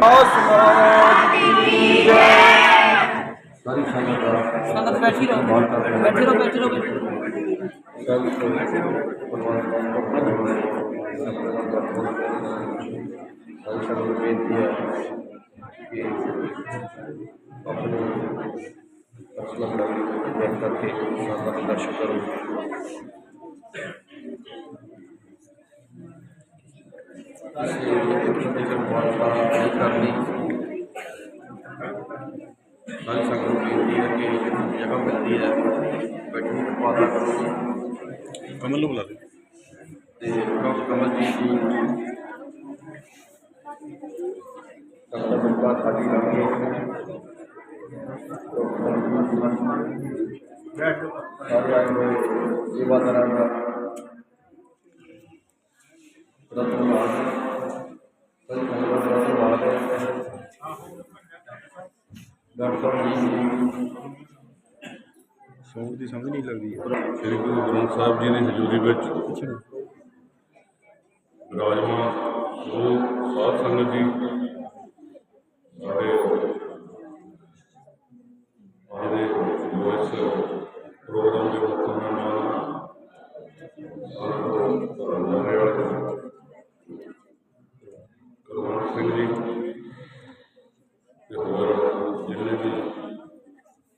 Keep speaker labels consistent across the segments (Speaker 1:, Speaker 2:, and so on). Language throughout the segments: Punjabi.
Speaker 1: ਦਾ
Speaker 2: ਸੰਗਤ ਬੈਠੀ ਰਹੋ
Speaker 1: ਮਾਣ ਕਰਦੇ ਹਾਂ।
Speaker 2: ਬੈਠੇ ਰਹੋ ਬੈਠੇ ਰਹੋ ਬੈਠੇ ਰਹੋ।
Speaker 1: ਸਭ ਤੋਂ ਸਾਰੀ ਸੰਗਤ ਨੂੰ ਬੇਨਤੀ ਹੈ ਕਿ ਆਪਣੇ ਅਸਲਾ ਬੜਾਈ ਨੂੰ ਬੈਠ ਕਰਕੇ ਦੇ ਸਾਰੀ ਹੈ ਡਾਕਟਰ ਜੀ
Speaker 3: ਸੌਂਗ ਦੀ ਸਮਝ ਨਹੀਂ ਲੱਗਦੀ। ਗੁਰੂ ਗ੍ਰੰਥ ਸਾਹਿਬ ਜੀ ਦੀ ਹਜ਼ੂਰੀ ਵਿੱਚ ਵਿਰਾਜਮਾਨ ਗੁਰੂ ਸਾਧ ਸੰਗਤ ਜੀ ਸਾਡੇ ਅੱਜ ਦੇ ਜੋ ਇਸ ਪ੍ਰੋਗਰਾਮ ਦੇ ਮੁੱਖ ਮਹਿਮਾਨ ਸਾਨੂੰ ਧਰਮਦਾਰੇ ਵਾਲੇ ਕੁਲਵੰਤ ਸਿੰਘ ਜੀ ਤੇ ਹੋਰ ਜਿੰਨੇ ਵੀ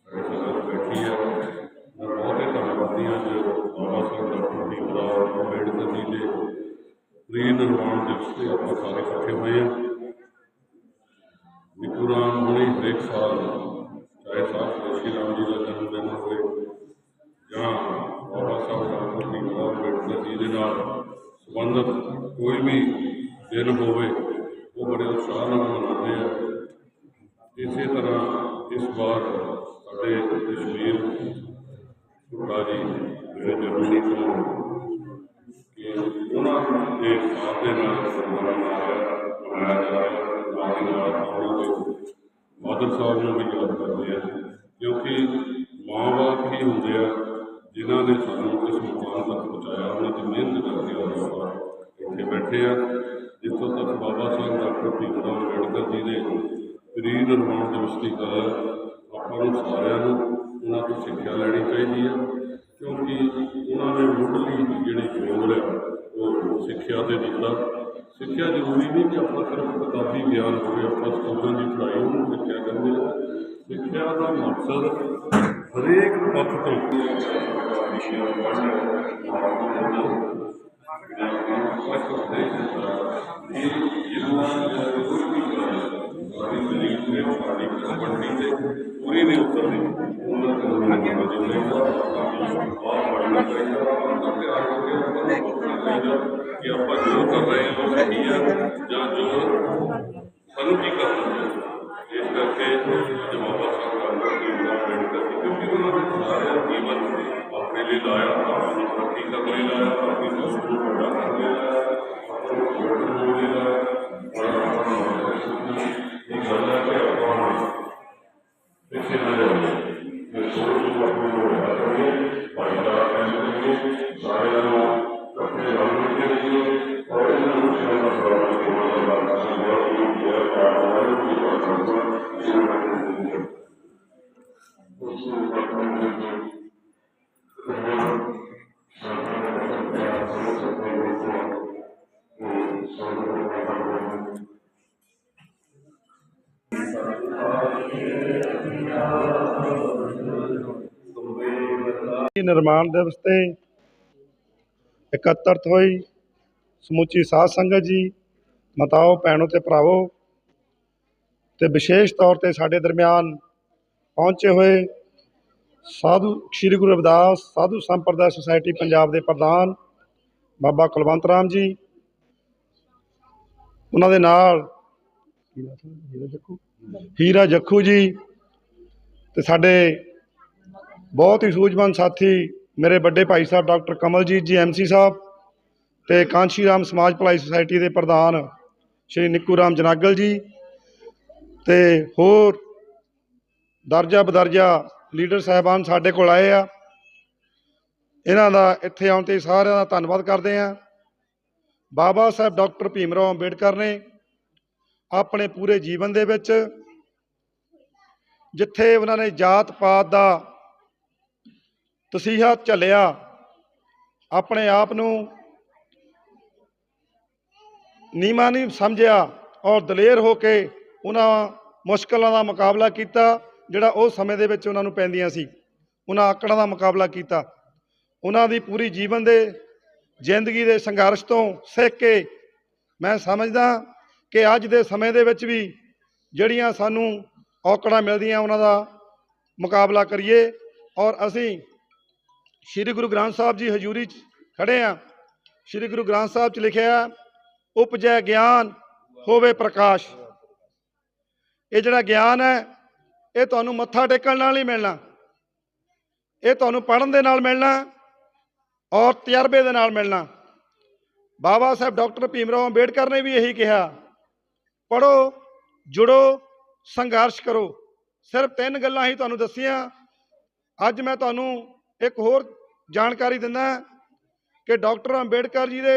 Speaker 3: ਸਾਡੇ ਸੰਗਤ ਬੈਠੀ ਹੈ ਮੈਂ ਬਹੁਤ ਹੀ ਧੰਨਵਾਦੀ ਹਾਂ ਜੋ ਬਾਬਾ ਸਾਹਿਬ ਡਾਕਟਰ ਭੀਮਰਾਓ ਅੰਬੇਡਕਰ ਜੀ ਦੇ ਪ੍ਰੀ ਨਿਰਮਾਣ ਦਿਵਸ ਤੇ ਆਪਾਂ ਸਾਰੇ ਇਕੱਠੇ ਹੋਏ ਹਾਂ ਨਿਕੁਰਾਨ ਹੁਣੇ ਹਰੇਕ ਸਾਲ ਚਾਹੇ ਸਾਹਿਬ ਸ਼੍ਰੀ ਰਾਮ ਜੀ ਦਾ ਜਨਮ ਦਿਨ ਹੋਵੇ ਜਾਂ ਬਾਬਾ ਸਾਹਿਬ ਡਾਕਟਰ ਭੀਮਰਾਓ ਅੰਬੇਡਕਰ ਜੀ ਦੇ ਨਾਲ ਸੰਬੰਧਿਤ ਕੋਈ ਵੀ ਦਿਨ ਹੋਵੇ, ਉਹ ਬੜੇ ਉਤਸ਼ਾਹ ਨਾਲ ਮਨਾਉਂਦੇ ਆ। ਇਸੇ ਤਰ੍ਹਾਂ ਇਸ ਵਾਰ ਦੀ ਨਾਲ ਫਾਦਰ ਸਾਹਿਬ ਨੂੰ ਵੀ ਯਾਦ ਕਰਦੇ ਆ ਕਿਉਂਕਿ ਮਾਂ-ਬਾਪ ਹੀ ਹੁੰਦੇ ਆ ਜਿਨ੍ਹਾਂ ਨੇ ਸਾਨੂੰ ਇਸ ਮੁਕਾਮ ਤੱਕ ਪਹੁੰਚਾਇਆ ਉਹਨਾਂ ਦੀ ਮਿਹਨਤ ਕਰਕੇ ਉਹ ਆਪਾਂ ਇੱਥੇ ਬੈਠੇ ਆ। ਜਿੱਥੋਂ ਤੱਕ ਬਾਬਾ ਸਾਹਿਬ ਡਾਕਟਰ ਭੀਮਰਾਓ ਅੰਬੇਡਕਰ ਜੀ ਦੇ ਪ੍ਰੀ ਨਿਰਮਾਣ ਦਿਵਸ ਦੀ ਗੱਲ ਹੈ, ਆਪਾਂ ਨੂੰ ਸਾਰਿਆਂ ਨੂੰ ਉਹਨਾਂ ਤੋਂ ਸਿੱਖਿਆ ਲੈਣੀ ਚਾਹੀਦੀ ਹੈ ਕਿਉਂਕਿ ਉਹਨਾਂ ਨੇ ਮੁੱਢਲੀ ਜਿਹੜੀ ਜੋਰ ਹੈ ਉਹ ਸਿੱਖਿਆ ਤੇ ਦਿੱਤਾ। ਸਿੱਖਿਆ ਜ਼ਰੂਰੀ ਨਹੀਂ ਕਿ ਆਪਾਂ ਸਿਰਫ ਕਿਤਾਬੀ ਗਿਆਨ ਹੋਵੇ ਆਪਾਂ ਸਕੂਲਾਂ ਦੀ ਪੜ੍ਹਾਈ ਨੂੰ ਸਿੱਖਿਆ ਕਰਦੇ ਹਾਂ। ਸਿੱਖਿਆ ਦਾ ਮਕਸਦ ਹਰੇਕ ਪੱਖ ਤੋਂ ਪੂਰੀ ਨਹੀਂ ਉਤਰਦੀ ਉਹਨਾਂ ਦੇ ਉਹਨਾਂ ਦੇ ਜਿਹੜੇ ਬਹੁਤ ਬੜੀਆਂ ਕਿ ਆਪਾਂ ਜੋ ਕਰ ਰਹੇ ਹਾਂ ਉਹ ਸਹੀ ਹੈ ਜਾਂ ਜੋ ਸਾਨੂੰ ਕੀ ਕਰਨਾ ਹੈ ਇਸ ਕਰਕੇ ਅੱਜ ਬਾਬਾ ਸਾਹਿਬ ਦਾ ਨਾਮ ਲੈਣ ਕਰਕੇ ਕਿਉਂਕਿ ਉਹਨਾਂ ਨੇ ਸਾਰਾ ਜੀਵਨ ਆਪਣੇ ਲਈ ਲਾਇਆ ਆਪਣੀ ਤਰੱਕੀ ਕਰਨ ਲਈ ਲਾਇਆ ਆਪਣੀ ਪਿੱਛੇ ਨਾ ਜਾਈਏ ਇਹ ਸੋਚ ਨੂੰ ਆਪਣੇ ਨੂੰ ਵੱਡਾ ਕਰੀਏ ਭਾਈਚਾਰਾ ਕਾਇਮ ਕਰੀਏ ਸਾਰਿਆਂ ਨੂੰ ਆਪਣੇ ਰਲ ਮਿਲ ਕੇ ਰਹੀਏ ਔਰ ਇਹਨਾਂ ਨੂੰ ਸਿਰਾਂ ਦਾ ਸਵਾਲ ਕੇ ਉਹਨਾਂ ਦਾ ਲਾਭ ਬਹੁਤ ਹੀ ਜਿਹੜਾ ਕਾਰੋਬਾਰ ਹੈ ਉਹ ਬਹੁਤ ਕਰਦਾ ਇਹਨਾਂ ਨੂੰ ਉਸ ਨੂੰ ਆਪਣੇ
Speaker 4: ਨਿਰਮਾਣ ਦਿਵਸ ਤੇ ਇਕੱਤਰਤ ਹੋਈ। ਸਮੁੱਚੀ ਸਾਧ ਸੰਗਤ ਜੀ, ਮਤਾਓ, ਭੈਣੋ ਤੇ ਭਰਾਵੋ ਤੇ ਵਿਸ਼ੇਸ਼ ਤੌਰ ਤੇ ਸਾਡੇ ਦਰਮਿਆਨ ਪਹੁੰਚੇ ਹੋਏ ਸਾਧੂ, ਸ੍ਰੀ ਗੁਰੂ ਰਵਿਦਾਸ ਸਾਧੂ ਸੰਪਰਦਾ ਸੁਸਾਇਟੀ ਪੰਜਾਬ ਦੇ ਪ੍ਰਧਾਨ ਬਾਬਾ ਕੁਲਵੰਤ ਰਾਮ ਜੀ। ਉਹਨਾਂ ਦੇ ਨਾਲ ਹੀਰਾ ਜੱਖੂ। ਜੱਖੂ ਜੀ ਤੇ ਸਾਡੇ ਬਹੁਤ ਹੀ ਸੂਝਵਾਨ ਸਾਥੀ ਮੇਰੇ ਵੱਡੇ ਭਾਈ ਸਾਹਿਬ ਡਾਕਟਰ ਕਮਲਜੀਤ ਜੀ ਐਮਸੀ ਸਾਹਿਬ ਤੇ ਕਾਂਸ਼ੀ ਰਾਮ ਸਮਾਜ ਭਲਾਈ ਸੁਸਾਇਟੀ ਦੇ ਪ੍ਰਧਾਨ ਸ਼੍ਰੀ ਨਿੱਕੂ ਰਾਮ ਜਨਾਗਲ ਜੀ ਤੇ ਹੋਰ ਦਰਜਾ ਬਦਰਜਾ ਲੀਡਰ ਸਾਹਿਬਾਨ ਸਾਡੇ ਕੋਲ ਆਏ ਆ। ਇਹਨਾਂ ਦਾ ਇੱਥੇ ਆਉਣ ਤੇ ਸਾਰਿਆਂ ਦਾ ਧੰਨਵਾਦ ਕਰਦੇ ਆ। ਬਾਬਾ ਸਾਹਿਬ ਡਾਕਟਰ ਭੀਮ ਰਾਓ ਅੰਬੇਡਕਰ ਨੇ ਆਪਣੇ ਪੂਰੇ ਜੀਵਨ ਦੇ ਵਿੱਚ ਜਿੱਥੇ ਉਹਨਾਂ ਨੇ ਜਾਤ ਪਾਤ ਦਾ ਤਸੀਹਾ ਝੱਲਿਆ ਆਪਣੇ ਆਪ ਨੂੰ ਨੀਮਾ ਨਹੀਂ ਸਮਝਿਆ ਔਰ ਦਲੇਰ ਹੋ ਕੇ ਉਹਨਾਂ ਮੁਸ਼ਕਲਾਂ ਦਾ ਮੁਕਾਬਲਾ ਕੀਤਾ, ਜਿਹੜਾ ਉਹ ਸਮੇਂ ਦੇ ਵਿੱਚ ਉਹਨਾਂ ਨੂੰ ਪੈਂਦੀਆਂ ਸੀ। ਉਹਨਾਂ ਆਕੜਾਂ ਦਾ ਮੁਕਾਬਲਾ ਕੀਤਾ। ਉਹਨਾਂ ਦੀ ਪੂਰੀ ਜੀਵਨ ਦੇ, ਜ਼ਿੰਦਗੀ ਦੇ ਸੰਘਰਸ਼ ਤੋਂ ਸਿੱਖ ਕੇ ਮੈਂ ਸਮਝਦਾ ਕਿ ਅੱਜ ਦੇ ਸਮੇਂ ਦੇ ਵਿੱਚ ਵੀ ਜਿਹੜੀਆਂ ਸਾਨੂੰ ਔਕੜਾਂ ਮਿਲਦੀਆਂ, ਉਹਨਾਂ ਦਾ ਮੁਕਾਬਲਾ ਕਰੀਏ ਔਰ ਅਸੀਂ ਸ੍ਰੀ ਗੁਰੂ ਗ੍ਰੰਥ ਸਾਹਿਬ ਜੀ ਹਜ਼ੂਰੀ 'ਚ ਖੜੇ ਆ। ਸ੍ਰੀ ਗੁਰੂ ਗ੍ਰੰਥ ਸਾਹਿਬ 'ਚ ਲਿਖਿਆ ਉਪਜੈ ਗਿਆਨ ਹੋਵੇ ਪ੍ਰਕਾਸ਼। ਇਹ ਜਿਹੜਾ ਗਿਆਨ ਹੈ, ਇਹ ਤੁਹਾਨੂੰ ਮੱਥਾ ਟੇਕਣ ਨਾਲ ਹੀ ਮਿਲਣਾ। ਇਹ ਤੁਹਾਨੂੰ ਪੜ੍ਹਨ ਦੇ ਨਾਲ ਮਿਲਣਾ ਔਰ ਤਜਰਬੇ ਦੇ ਨਾਲ ਮਿਲਣਾ। ਬਾਬਾ ਸਾਹਿਬ ਡਾਕਟਰ ਭੀਮਰਾਓ ਅੰਬੇਡਕਰ ਨੇ ਵੀ ਇਹੀ ਕਿਹਾ ਪੜੋ ਜੁੜੋ, ਸੰਘਰਸ਼ ਕਰੋ। ਸਿਰਫ ਤਿੰਨ ਗੱਲਾਂ ਹੀ ਤੁਹਾਨੂੰ ਦੱਸੀਆਂ। ਅੱਜ ਮੈਂ ਤੁਹਾਨੂੰ ਇੱਕ ਹੋਰ ਜਾਣਕਾਰੀ ਦਿੰਦਾ ਕਿ ਡਾਕਟਰ ਅੰਬੇਡਕਰ ਜੀ ਦੇ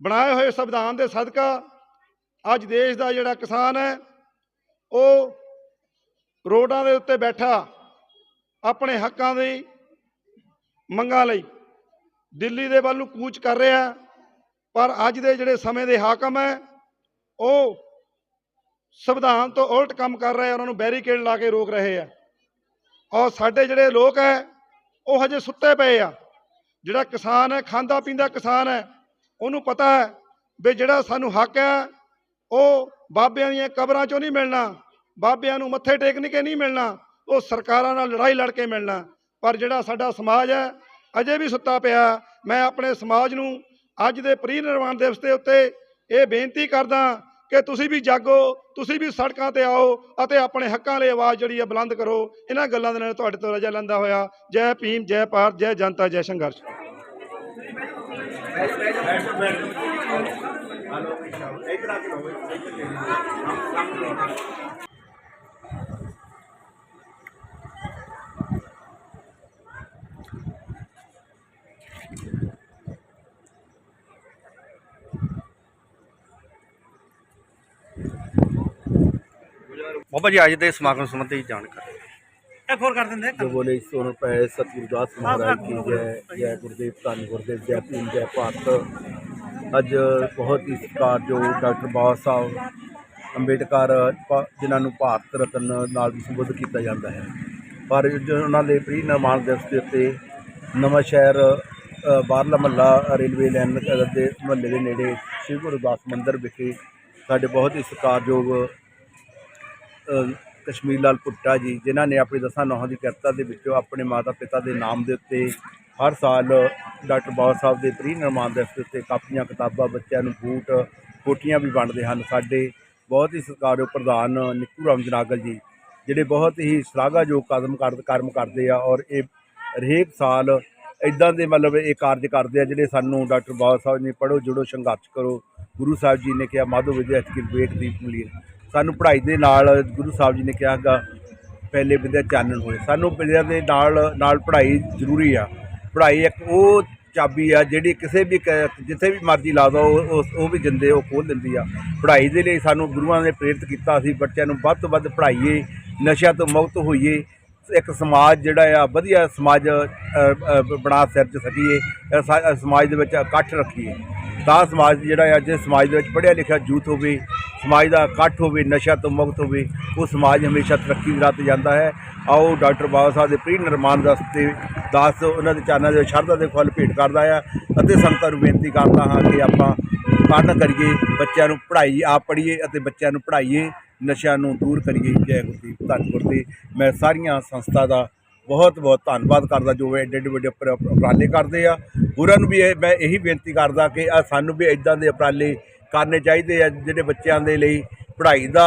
Speaker 4: ਬਣਾਏ ਹੋਏ ਸੰਵਿਧਾਨ ਦੇ ਸਦਕਾ ਅੱਜ ਦੇਸ਼ ਦਾ ਜਿਹੜਾ ਕਿਸਾਨ ਹੈ, ਉਹ ਰੋਡਾਂ ਦੇ ਉੱਤੇ ਬੈਠਾ ਆਪਣੇ ਹੱਕਾਂ ਦੀ ਮੰਗਾਂ ਲਈ ਦਿੱਲੀ ਦੇ ਵੱਲ ਨੂੰ ਕੂਚ ਕਰ ਰਿਹਾ ਪਰ ਅੱਜ ਦੇ ਜਿਹੜੇ ਸਮੇਂ ਦੇ ਹਾਕਮ ਹੈ, ਉਹ ਸੰਵਿਧਾਨ ਤੋਂ ਉਲਟ ਕੰਮ ਕਰ ਰਹੇ ਆ ਉਹਨਾਂ ਨੂੰ ਬੈਰੀਕੇਡ ਲਾ ਕੇ ਰੋਕ ਰਹੇ ਆ ਔਰ ਸਾਡੇ ਜਿਹੜੇ ਲੋਕ ਹੈ ਉਹ ਹਜੇ ਸੁੱਤੇ ਪਏ ਆ। ਜਿਹੜਾ ਕਿਸਾਨ ਹੈ, ਖਾਂਦਾ ਪੀਂਦਾ ਕਿਸਾਨ ਹੈ, ਉਹਨੂੰ ਪਤਾ ਹੈ ਵੀ ਜਿਹੜਾ ਸਾਨੂੰ ਹੱਕ ਹੈ, ਉਹ ਬਾਬਿਆਂ ਦੀਆਂ ਕਬਰਾਂ 'ਚੋਂ ਨਹੀਂ ਮਿਲਣਾ, ਬਾਬਿਆਂ ਨੂੰ ਮੱਥੇ ਟੇਕਣ ਕੇ ਨਹੀਂ ਮਿਲਣਾ, ਉਹ ਸਰਕਾਰਾਂ ਨਾਲ ਲੜਾਈ ਲੜ ਕੇ ਮਿਲਣਾ। ਪਰ ਜਿਹੜਾ ਸਾਡਾ ਸਮਾਜ ਹੈ, ਅਜੇ ਵੀ ਸੁੱਤਾ ਪਿਆ। ਮੈਂ ਆਪਣੇ ਸਮਾਜ ਨੂੰ ਅੱਜ ਦੇ ਪ੍ਰੀ ਨਿਰਵਾਣ ਦਿਵਸ ਦੇ ਉੱਤੇ ਇਹ ਬੇਨਤੀ ਕਰਦਾ ਕਿ ਤੁਸੀਂ ਵੀ ਜਾਗੋ, ਤੁਸੀਂ ਵੀ ਸੜਕਾਂ ਤੇ ਆਓ ਅਤੇ ਆਪਣੇ ਹੱਕਾਂ ਲਈ ਆਵਾਜ਼ ਜਿਹੜੀ ਹੈ ਬੁਲੰਦ ਕਰੋ। ਇਹਨਾਂ ਗੱਲਾਂ ਦੇ ਨਾਲ ਤੁਹਾਡੇ ਤੋਂ ਰਜਾ ਲੈਂਦਾ ਹੋਇਆ। ਜੈ ਭੀਮ, ਜੈ ਭਾਰਤ, ਜੈ ਜਨਤਾ, ਜੈ ਸੰਘਰਸ਼।
Speaker 5: ਬਾਬਾ ਜੀ ਅੱਜ ਦੇ ਸਮਾਗਮ ਸੰਬੰਧੀ ਜਾਣਕਾਰੀ
Speaker 1: जो बोले सोन पे सतगुरुदास महाराज की जय जय गुरुदेव ਧੰਨ ਗੁਰਦੇਵ ਜੈ ਭੀਮ ਜੈ ਭਾਰਤ ਅੱਜ ਬਹੁਤ ਹੀ ਸਤਿਕਾਰਯੋਗ ਡਾਕਟਰ ਬਾਬਾ ਸਾਹਿਬ ਅੰਬੇਡਕਰ ਪ- ਜਿਨ੍ਹਾਂ ਨੂੰ ਭਾਰਤ ਰਤਨ ਨਾਲ ਵੀ ਸੰਬੋਧਿਤ ਕੀਤਾ ਜਾਂਦਾ ਹੈ ਪਰ ਜੋ ਉਹਨਾਂ ਦੇ ਪ੍ਰੀ ਨਿਰਮਾਣ ਦਿਵਸ ਦੇ ਉੱਤੇ ਨਵਾਂ ਸ਼ਹਿਰ ਅ, ਬਾਹਰਲਾ ਮਹੱਲਾ ਰੇਲਵੇ ਲਾਈਨ ਦੇ ਮਹੱਲੇ ਦੇ ਨੇੜੇ ਸ੍ਰੀ ਗੁਰਦਾਸ ਮੰਦਿਰ ਵਿਖੇ ਸਾਡੇ ਬਹੁਤ ਹੀ ਸਤਿਕਾਰਯੋਗ ਅ, ਕਸ਼ਮੀਰ ਲਾਲ ਭੁੱਟਾ ਜੀ, ਜਿਨ੍ਹਾਂ ਨੇ ਆਪਣੀ ਦਸਾਂ ਨੌਹਾਂ ਦੀ ਕਿਰਤਾ ਦੇ ਵਿੱਚੋਂ ਆਪਣੇ ਮਾਤਾ ਪਿਤਾ ਦੇ ਨਾਮ ਦੇ ਉੱਤੇ ਹਰ ਸਾਲ ਡਾਕਟਰ ਬਾਬਾ ਸਾਹਿਬ ਦੇ ਪ੍ਰੀ ਨਿਰਮਾਣ ਦਿਵਸ ਦੇ ਉੱਤੇ ਕਾਪੀਆਂ, ਕਿਤਾਬਾਂ, ਬੱਚਿਆਂ ਨੂੰ ਬੂਟ ਕੋਟੀਆਂ ਵੀ ਵੰਡਦੇ ਹਨ। ਸਾਡੇ ਬਹੁਤ ਹੀ ਸਤਿਕਾਰਯੋਗ ਪ੍ਰਧਾਨ ਨਿੱਕੂ ਰਾਮ ਜਨਾਗਲ ਜੀ, ਜਿਹੜੇ ਬਹੁਤ ਹੀ ਸ਼ਲਾਘਾਯੋਗ ਕਦਮ ਕਰਮ ਕਰਦੇ ਆ ਔਰ ਇਹ ਹਰੇਕ ਸਾਲ ਇਦਾਂ ਦੇ ਮਤਲਬ ਇਹ ਕਾਰਜ ਕਰਦੇ ਆ, ਜਿਹੜੇ ਸਾਨੂੰ ਡਾਕਟਰ ਬਾਬਾ ਸਾਹਿਬ ਨੇ ਪੜ੍ਹੋ, ਜੁੜੋ, ਸੰਘਰਸ਼ ਕਰੋ। ਗੁਰੂ ਸਾਹਿਬ ਜੀ ਨੇ ਕਿਹਾ, ਮਾਧੋ ਵਿਦਿਆ ਚ ਵਿਵੇਕ ਦੀਪ ਮਲੀਨ। ਸਾਨੂੰ ਪੜ੍ਹਾਈ ਦੇ ਨਾਲ ਗੁਰੂ ਸਾਹਿਬ ਜੀ ਨੇ ਕਿਹਾ ਗਾ ਪਹਿਲੇ ਵਿਦਿਆ ਚਾਨਣ ਹੋਏ। ਸਾਨੂੰ ਵਿਦਿਆ ਦੇ ਨਾਲ ਨਾਲ ਪੜ੍ਹਾਈ ਜ਼ਰੂਰੀ ਆ। ਪੜ੍ਹਾਈ ਇੱਕ ਉਹ ਚਾਬੀ ਆ ਜਿਹੜੀ ਕਿਸੇ ਵੀ ਕ- ਜਿੱਥੇ ਵੀ ਮਰਜ਼ੀ ਲਾ ਦੋ, ਉਹ, ਉਹ- ਵੀ ਜਿੰਦੇ ਉਹ ਖੋਲ ਦਿੰਦੀ ਆ। ਪੜ੍ਹਾਈ ਦੇ ਲਈ ਸਾਨੂੰ ਗੁਰੂਆਂ ਨੇ ਪ੍ਰੇਰਿਤ ਕੀਤਾ ਸੀ, ਬੱਚਿਆਂ ਨੂੰ ਵੱਧ ਤੋਂ ਵੱਧ ਪੜ੍ਹਾਈਏ, ਨਸ਼ਿਆਂ ਤੋਂ ਮੁਕਤ ਹੋਈਏ, ਇੱਕ ਸਮਾਜ ਜਿਹੜਾ ਆ, ਵਧੀਆ ਸਮਾਜ ਬਣਾ ਸਿਰ 'ਚ ਸਕੀਏ ਸਾ- ਸਮਾਜ ਦੇ ਵਿੱਚ ਇਕੱਠ ਰੱਖੀਏ। ਤਾਂ ਸਮਾਜ ਜਿਹੜਾ ਆ ਜੇ ਸਮਾਜ ਦੇ ਵਿੱਚ ਪੜ੍ਹਿਆ ਲਿਖਿਆ ਯੂਥ ਹੋਵੇ, ਸਮਾਜ ਦਾ ਇਕੱਠ ਹੋਵੇ ਨਸ਼ਾ ਤੋਂ ਮੁਕਤ ਹੋਵੇ, ਉਹ ਸਮਾਜ ਹਮੇਸ਼ਾ ਤਰੱਕੀ ਦੀ ਰਾਹ ਤੇ ਜਾਂਦਾ ਹੈ। ਆਓ ਡਾਕਟਰ ਬਾਬਾ ਸਾਹਿਬ ਦੇ ਪ੍ਰੀ ਨਿਰਮਾਣ ਦਸਤੇ ਦਾਸ ਉਹਨਾਂ ਦੇ ਚਾਨਾਂ ਦੇ ਸ਼ਰਧਾ ਦੇ ਫੁੱਲ ਭੇਟ ਕਰਦਾ ਆ ਅਤੇ ਸੰਗਤਾਂ ਨੂੰ ਬੇਨਤੀ ਕਰਦਾ ਹਾਂ ਕਿ ਆਪਾਂ ਪੜ੍ਹਨ ਕਰੀਏ, ਬੱਚਿਆਂ ਨੂੰ ਪੜ੍ਹਾਈ ਆਪ ਪੜ੍ਹੀਏ ਅਤੇ ਬੱਚਿਆਂ ਨੂੰ ਪੜ੍ਹਾਈਏ, ਨਸ਼ਿਆਂ ਨੂੰ ਦੂਰ ਕਰੀਏ। ਜੈ ਗੁਰਦੀਪ ਧੰਨ ਗੁਰਦੀਪ ਮੈਂ ਸਾਰੀਆਂ ਸੰਸਥਾ ਦਾ ਬਹੁਤ ਬਹੁਤ ਧੰਨਵਾਦ ਕਰਦਾ ਜੋ ਐਡੇ ਐਡੇ ਵੱਡੇ ਉਪਰਾਲੇ ਕਰਦੇ ਆ। ਹੋਰਾਂ ਨੂੰ ਵੀ ਇਹ, ਮੈਂ ਇਹੀ ਬੇਨਤੀ ਕਰਦਾ ਕਿ ਆ ਸਾਨੂੰ ਵੀ ਇਦਾਂ ਦੇ ਉਪਰਾਲੇ ਕਰਨੇ ਚਾਹੀਦੇ ਆ ਜਿਹੜੇ ਬੱਚਿਆਂ ਦੇ ਲਈ ਪੜ੍ਹਾਈ ਦਾ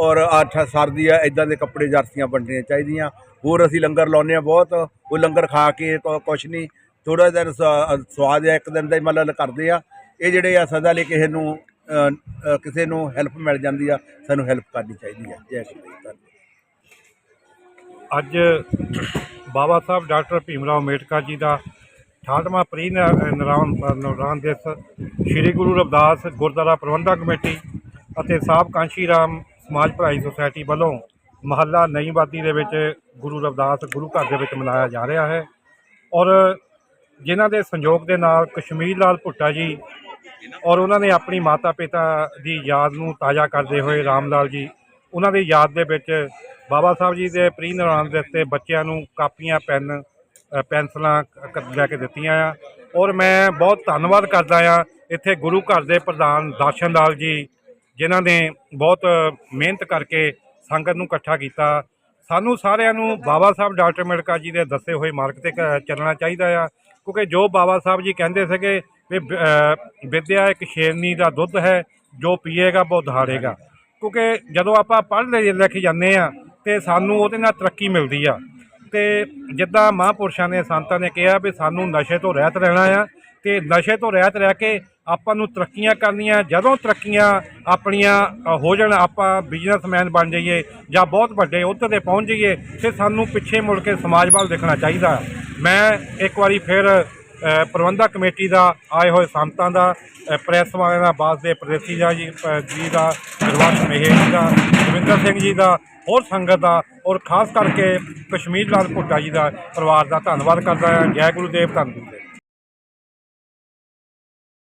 Speaker 1: ਔਰ ਅੱਠ ਸਰਦੀ ਆ ਇਦਾਂ ਦੇ ਕੱਪੜੇ ਜਰਸੀਆਂ ਵੰਡਣੀਆਂ ਚਾਹੀਦੀਆਂ। ਹੋਰ ਅਸੀਂ ਲੰਗਰ ਲਾਉਂਦੇ ਆ ਬਹੁਤ ਉਹ ਲੰਗਰ ਖਾ ਕੇ ਕੁਛ ਨਹੀਂ। ਥੋੜਾ ਜਿਹਾ ਸ- ਸਵਾਦ ਆ ਇੱਕ ਦਿਨ ਦਾ ਹੀ ਮਤਲਬ ਕਰਦੇ ਆ। ਇਹ ਜਿਹੜੇ ਆ ਸਦਾ ਲਈ ਕਿਸੇ ਨੂੰ ਕਿਸੇ ਨੂੰ ਹੈਲਪ ਮਿਲ ਜਾਂਦੀ ਆ, ਸਾਨੂੰ ਹੈਲਪ ਕਰਨੀ ਚਾਹੀਦੀ ਆ। ਜੈ ਸ਼੍ਰੀ ਰਾਮ
Speaker 6: ਅੱਜ ਬਾਬਾ ਸਾਹਿਬ ਡਾਕਟਰ ਭੀਮਰਾਓ ਅੰਬੇਡਕਰ ਜੀ ਦਾ 68ਵਾਂ ਪ੍ਰੀ ਨਿਰਾਨ ਨਿਰਾਨ ਦਿਵਸ, ਸ੍ਰੀ ਗੁਰੂ ਰਵਿਦਾਸ ਗੁਰਦੁਆਰਾ ਪ੍ਰਬੰਧਕ ਕਮੇਟੀ ਅਤੇ ਸਾਹਿਬ ਕਾਂਸ਼ੀ ਰਾਮ ਸਮਾਜ ਭਲਾਈ ਸੁਸਾਇਟੀ ਵੱਲੋਂ ਮਹੱਲਾ ਨਈਵਾਦੀ ਦੇ ਵਿੱਚ ਗੁਰੂ ਰਵਿਦਾਸ ਗੁਰੂ ਘਰ ਦੇ ਵਿੱਚ ਮਨਾਇਆ ਜਾ ਰਿਹਾ ਹੈ। ਔਰ ਜਿਨ੍ਹਾਂ ਦੇ ਸੰਯੋਗ ਦੇ ਨਾਲ ਕਸ਼ਮੀਰ ਲਾਲ ਭੁੱਟਾ ਜੀ ਔਰ ਉਹਨਾਂ ਨੇ ਆਪਣੀ ਮਾਤਾ ਪਿਤਾ ਦੀ ਯਾਦ ਨੂੰ ਤਾਜ਼ਾ ਕਰਦੇ ਹੋਏ ਰਾਮ ਲਾਲ ਜੀ, ਉਹਨਾਂ ਦੀ ਯਾਦ ਦੇ ਵਿੱਚ ਬਾਬਾ ਸਾਹਿਬ ਜੀ ਦੇ ਪ੍ਰੀ ਨਿਰਵਾਣ ਦੇ ਉੱਤੇ ਬੱਚਿਆਂ ਨੂੰ ਕਾਪੀਆਂ, ਪੈਨ ਪੈਨਸਲਾਂ ਕ- ਲੈ ਕੇ ਦਿੱਤੀਆਂ ਆ। ਔਰ ਮੈਂ ਬਹੁਤ ਧੰਨਵਾਦ ਕਰਦਾ ਆ ਇੱਥੇ ਗੁਰੂ ਘਰ ਦੇ ਪ੍ਰਧਾਨ ਦਾਸ਼ਨ ਲਾਲ ਜੀ, ਜਿਨ੍ਹਾਂ ਨੇ ਬਹੁਤ ਮਿਹਨਤ ਕਰਕੇ ਸੰਗਤ ਨੂੰ ਇਕੱਠਾ ਕੀਤਾ। ਸਾਨੂੰ ਸਾਰਿਆਂ ਨੂੰ ਬਾਬਾ ਸਾਹਿਬ ਡਾਕਟਰ ਅੰਬੇਡਕਰ ਜੀ ਦੇ ਦੱਸੇ ਹੋਏ ਮਾਰਗ ਤੇ ਕ- ਚੱਲਣਾ ਚਾਹੀਦਾ ਆ। ਕਿਉਂਕਿ ਜੋ ਬਾਬਾ ਸਾਹਿਬ ਜੀ ਕਹਿੰਦੇ ਸੀਗੇ ਵੀ ਬ- ਵਿੱਦਿਆ ਇੱਕ ਸ਼ੇਰਨੀ ਦਾ ਦੁੱਧ ਹੈ, ਜੋ ਪੀਏਗਾ ਬਹੁਤ ਦਹਾੜੇਗਾ ਕਿਉਂਕਿ ਜਦੋਂ ਆਪਾਂ ਪੜ੍ਹ ਲੈ ਲਿਖ ਜਾਂਦੇ ਆ ਤੇ ਸਾਨੂੰ ਉਹਦੇ ਨਾਲ ਤਰੱਕੀ ਮਿਲਦੀ ਆ। ਤੇ ਜਿੱਦਾਂ ਮਹਾਂਪੁਰਸ਼ਾਂ ਨੇ ਸੰਤਾਂ ਨੇ ਕਿਹਾ ਵੀ ਸਾਨੂੰ ਨਸ਼ੇ ਤੋਂ ਰਹਿਤ ਰਹਿਣਾ ਆ ਤੇ ਨਸ਼ੇ ਤੋਂ ਰਹਿਤ ਰਹਿ ਕੇ ਆਪਾਂ ਨੂੰ ਤਰੱਕੀਆਂ ਕਰਨੀਆਂ, ਜਦੋਂ ਤਰੱਕੀਆਂ ਆਪਣੀਆਂ ਹੋ ਜਾਣ, ਆਪਾਂ ਬਿਜ਼ਨਸਮੈਨ ਬਣ ਜਾਈਏ ਜਾਂ ਬਹੁਤ ਵੱਡੇ ਅਹੁਦੇ ਤੇ ਪਹੁੰਚ ਜਾਈਏ, ਤੇ ਸਾਨੂੰ ਪਿੱਛੇ ਮੁੜ ਕੇ ਸਮਾਜ ਵੱਲ ਦੇਖਣਾ ਚਾਹੀਦਾ। ਮੈਂ ਇੱਕ ਵਾਰੀ ਫਿਰ ਪ੍ਰਬੰਧਕ ਕਮੇਟੀ ਦਾ ਆਏ ਹੋਏ ਸੰਤਾਂ ਦਾ ਅ, ਪ੍ਰੈਸ ਵਾਲਿਆਂ ਦਾ ਬਾਸ ਦੇ ਪ੍ਰਦੇਸੀ ਜੀ ਜੀ ਦਾ ਗੁਰਬਖਸ਼ ਮਹੇਸ਼ ਜੀ ਦਾ ਰਵਿੰਦਰ ਸਿੰਘ ਜੀ ਦਾ ਹੋਰ ਸੰਗਤ ਦਾ ਔਰ ਖਾਸ ਕਰਕੇ ਕਸ਼ਮੀਰ ਲਾਲ ਭੁੱਟਾ ਜੀ ਦਾ ਪਰਿਵਾਰ ਦਾ ਧੰਨਵਾਦ ਕਰਦਾ ਹਾਂ। ਜੈ ਗੁਰੂ ਦੇਵ ਧੰਨ ਗੁਰੂਦੇਵ।